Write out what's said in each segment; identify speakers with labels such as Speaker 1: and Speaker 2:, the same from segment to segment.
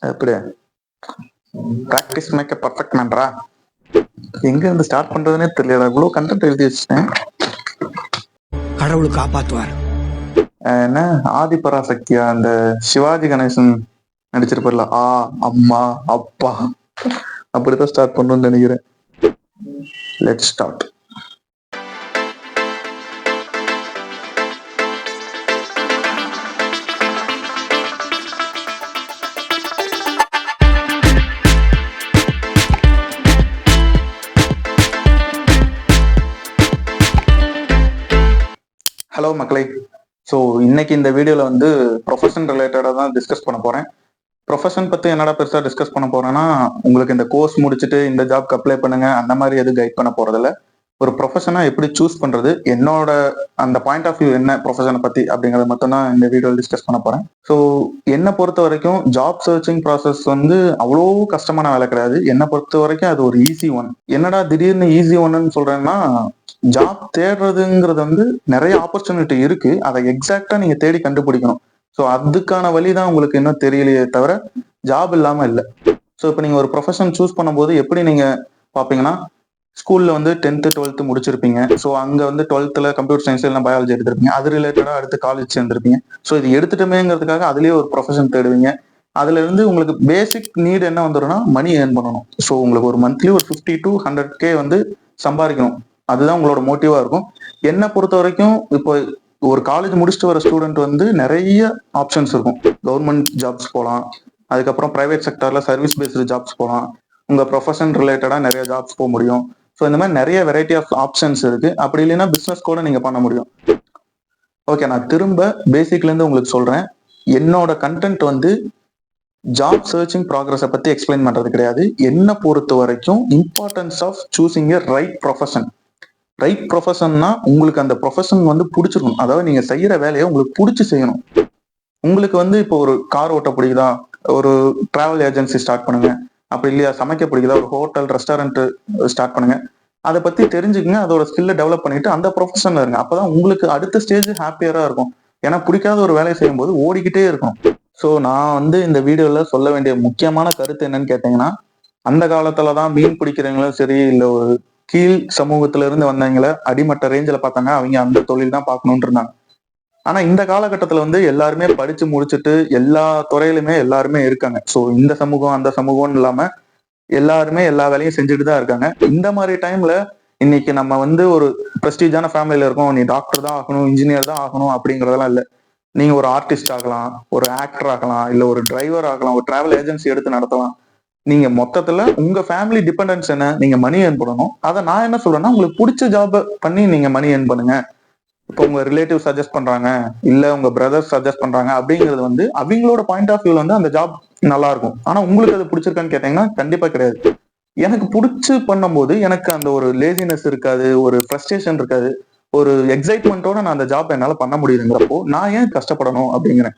Speaker 1: எப்படி practice make perfect மேன்ரா எங்க இருந்து ஸ்டார்ட் பண்றதுனே தெரியல. இவ்வளவு கண்டென்ட் எழுதி வச்சிட்டேன்.
Speaker 2: கடவுள் காப்பாத்துவார்.
Speaker 1: என்ன? ஆதி பராசக்தியா? அந்த சிவாஜி கணேசன் நடிச்சிருப்பார்ல. ஆ அம்மா அப்பா. அப்படிதான் ஸ்டார்ட் பண்ணணும்னு நினைக்கிறேன். லெட் ஸ்டார்ட் ஹலோ மக்களை ஸோ இன்னைக்கு இந்த வீடியோவில் வந்து ப்ரொஃபஷன் ரிலேட்டடாக தான் டிஸ்கஸ் பண்ண போகிறேன் ப்ரொஃபஷன் பற்றி என்னடா பெருசாக டிஸ்கஸ் பண்ண போகிறேன்னா உங்களுக்கு இந்த கோர்ஸ் முடிச்சுட்டு இந்த ஜாப்க்கு அப்ளை பண்ணுங்க அந்த மாதிரி எதுவும் கைட் பண்ண போகிறதில்ல ஒரு ப்ரொஃபஷனாக எப்படி சூஸ் பண்ணுறது என்னோட அந்த பாயிண்ட் ஆஃப் வியூ என்ன ப்ரொஃபஷனை பற்றி அப்படிங்கிறத மட்டும் தான் இந்த வீடியோவில் டிஸ்கஸ் பண்ண போகிறேன் ஸோ என்னை பொறுத்த வரைக்கும் ஜாப் சர்ச்சிங் ப்ராசஸ் வந்து அவ்வளோ கஷ்டமான வேலை கிடையாது. என்னை பொறுத்த வரைக்கும் அது ஒரு ஈஸி ஒன் என்னடா திடீர்னு ஈஸி ஒன்னு சொல்கிறேன்னா ஜாப் தேடுறதுங்கிறது வந்து நிறைய ஆப்பர்ச்சுனிட்டி இருக்கு. அதை எக்ஸாக்டா நீங்க தேடி கண்டுபிடிக்கணும். ஸோ அதுக்கான வழி தான் உங்களுக்கு இன்னும் தெரியலையே தவிர ஜாப் இல்லாம இல்லை. ஸோ இப்போ நீங்க ஒரு ப்ரொஃபஷன் சூஸ் பண்ணும்போது எப்படி நீங்க பாப்பீங்கன்னா ஸ்கூல்ல வந்து டென்த்து டுவெல்த்து முடிச்சிருப்பீங்க. ஸோ அங்க வந்து டுவெல்த்தில் கம்ப்யூட்டர் சயின்ஸ் இல்லை பயாலஜி எடுத்திருப்பீங்க. அது ரிலேட்டடா அடுத்து காலேஜ் சேர்ந்திருப்பீங்க. ஸோ இது எடுத்துட்டோமேங்கிறதுக்காக அதுலயே ஒரு ப்ரொஃபஷன் தேடுவீங்க. அதுல இருந்து உங்களுக்கு பேசிக் நீட் என்ன வந்துடும்னா மணி ஏர்ன் பண்ணணும். ஸோ உங்களுக்கு ஒரு மந்த்லி ஒரு ஃபிஃப்டி டு ஹண்ட்ரட் கே வந்து சம்பாதிக்கணும். அதுதான் உங்களோட மோட்டிவா இருக்கும். என்னை பொறுத்த வரைக்கும் இப்போ ஒரு காலேஜ் முடிச்சுட்டு வர ஸ்டூடெண்ட் வந்து நிறைய ஆப்ஷன்ஸ் இருக்கும். கவர்மெண்ட் ஜாப்ஸ் போகலாம் அதுக்கப்புறம் பிரைவேட் செக்டர்ல சர்வீஸ் பேஸ்டு ஜாப்ஸ் போகலாம் உங்க ப்ரொஃபஷன் ரிலேட்டடா நிறைய ஜாப்ஸ் போக முடியும். ஸோ இந்த மாதிரி நிறைய வெரைட்டி ஆஃப் ஆப்ஷன்ஸ் இருக்கு. அப்படி இல்லைன்னா பிஸ்னஸ் கூட நீங்க பண்ண முடியும். ஓகே நான் திரும்ப பேசிக்ல இருந்து உங்களுக்கு சொல்றேன். என்னோட கண்டென்ட் வந்து ஜாப் சர்ச்சிங் ப்ராக்ரஸை பத்தி எக்ஸ்பிளைன் பண்றது கிடையாது. என்னை பொறுத்த வரைக்கும் importance of choosing a right profession right ப்ரொஃபஷன்னா உங்களுக்கு அந்த ப்ரொஃபஷன் வந்து பிடிச்சிருக்கும் அதாவது நீங்க செய்யற வேலையை உங்களுக்கு பிடிச்சி செய்யணும். உங்களுக்கு வந்து இப்போ ஒரு கார் ஓட்ட பிடிக்குதா? ஒரு டிராவல் ஏஜென்சி ஸ்டார்ட் பண்ணுங்க. அப்படி இல்லையா சமைக்க பிடிக்குதா? ஒரு ஹோட்டல் ரெஸ்டாரண்ட் ஸ்டார்ட் பண்ணுங்க. அதை பத்தி தெரிஞ்சுக்கங்க அதோட ஸ்கில்ல டெவலப் பண்ணிட்டு அந்த ப்ரொஃபஷன்ல இருங்க. அப்பதான் உங்களுக்கு அடுத்த ஸ்டேஜ் ஹாப்பியரா இருக்கும். ஏன்னா பிடிக்காத ஒரு வேலையை செய்யும் போது ஓடிக்கிட்டே இருக்கும். ஸோ நான் வந்து இந்த வீடியோல சொல்ல வேண்டிய முக்கியமான கருத்து என்னன்னு கேட்டீங்கன்னா அந்த காலத்துல தான் மீன் பிடிக்கிறவங்களும் சரி இல்ல ஒரு கீழ் சமூகத்துல இருந்து வந்தவங்கள அடிமட்ட ரேஞ்சில் பார்த்தாங்க. அவங்க அந்த தொழில் தான் பார்க்கணும்னு இருந்தாங்க. ஆனா இந்த காலகட்டத்துல வந்து எல்லாருமே படிச்சு முடிச்சுட்டு எல்லா துறையிலுமே எல்லாருமே இருக்காங்க. ஸோ இந்த சமூகம் அந்த சமூகம்னு இல்லாம எல்லாருமே எல்லா வேலையும் செஞ்சுட்டு தான் இருக்காங்க. இந்த மாதிரி டைம்ல இன்னைக்கு நம்ம வந்து ஒரு ப்ரெஸ்டீஜான ஃபேமிலியில இருக்கோம். நீ டாக்டர் தான் ஆகணும் இன்ஜினியர் தான் ஆகணும் அப்படிங்கறதெல்லாம் இல்லை. நீங்க ஒரு ஆர்டிஸ்ட் ஆகலாம் ஒரு ஆக்டர் ஆகலாம் இல்ல ஒரு டிரைவர் ஆகலாம் ஒரு டிராவல் ஏஜென்சி எடுத்து நடத்தலாம். நீங்க மொத்தத்துல உங்க ஃபேமிலி டிபெண்டன்ஸ் என்ன? நீங்க மணி ஏர்ன் பண்ணணும். அதை நான் என்ன சொல்றேன்னா உங்களுக்கு பிடிச்ச ஜாப் பண்ணி நீங்க மணி ஏர்ன் பண்ணுங்க. இப்போ உங்க ரிலேட்டிவ் சஜஸ்ட் பண்றாங்க இல்ல உங்க பிரதர்ஸ் சஜஸ்ட் பண்றாங்க அப்படிங்கிறது வந்து அவங்களோட பாயிண்ட் ஆஃப் வியூல வந்து அந்த ஜாப் நல்லா இருக்கும். ஆனா உங்களுக்கு அது பிடிச்சிருக்கான்னு கேட்டீங்கன்னா கண்டிப்பா கிடையாது. எனக்கு பிடிச்சு பண்ணும்போது எனக்கு அந்த ஒரு லேசினஸ் இருக்காது ஒரு ஃப்ரஸ்ட்ரேஷன் இருக்காது ஒரு எக்ஸைட்மெண்ட்டோட நான் அந்த ஜாப் என்னால பண்ண முடியுதுங்கிறப்போ நான் ஏன் கஷ்டப்படணும் அப்படிங்கிறேன்.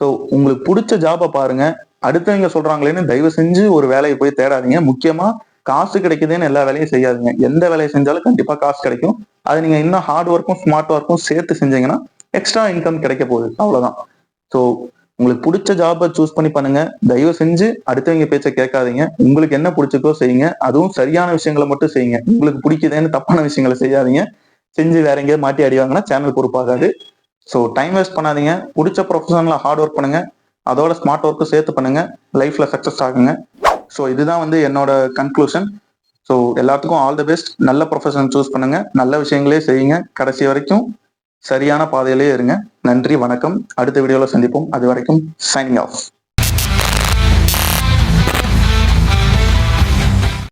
Speaker 1: ஸோ உங்களுக்கு பிடிச்ச ஜாபை பாருங்க. அடுத்தவங்க சொல்றாங்களேன்னு தயவு செஞ்சு ஒரு வேலையை போய் தேடாதீங்க. முக்கியமா காசு கிடைக்குதுன்னு எல்லா வேலையும் செய்யாதுங்க. எந்த வேலையை செஞ்சாலும் கண்டிப்பா காசு கிடைக்கும். அது நீங்க இன்னும் ஹார்ட் ஒர்க்கும் ஸ்மார்ட் ஒர்க்கும் சேர்த்து செஞ்சீங்கன்னா எக்ஸ்ட்ரா இன்கம் கிடைக்க போகுது. அவ்வளவுதான். ஸோ உங்களுக்கு பிடிச்ச ஜாபை சூஸ் பண்ணி பண்ணுங்க. தயவு செஞ்சு அடுத்தவங்க பேச்சை கேட்காதீங்க. உங்களுக்கு என்ன பிடிச்சிருக்கோ செய்யுங்க. அதுவும் சரியான விஷயங்களை மட்டும் செய்யுங்க. உங்களுக்கு பிடிக்குதுன்னு தப்பான விஷயங்களை செய்யாதீங்க. செஞ்சு வேற எங்கேயாவது மாட்டி அடிவாங்கன்னா சேனல் பொறுப்பாகாது. ஸோ டைம் வேஸ்ட் பண்ணாதீங்க. பிடிச்ச ப்ரொஃபஷனில் ஹார்ட் ஒர்க் பண்ணுங்க. அதோட ஸ்மார்ட் ஒர்க்கும் சேர்த்து பண்ணுங்க. லைஃப்ல சக்ஸஸ் ஆகுங்க. ஸோ இதுதான் வந்து என்னோட கன்க்ளூஷன் ஸோ எல்லாத்துக்கும் ஆல் தி பெஸ்ட் நல்ல ப்ரொஃபஷன் சூஸ் பண்ணுங்க. நல்ல விஷயங்களே செய்யுங்க. கடைசி வரைக்கும் சரியான பாதையிலே இருங்க. நன்றி வணக்கம். அடுத்த வீடியோவில் சந்திப்போம். அது வரைக்கும் சைனிங் ஆஃப்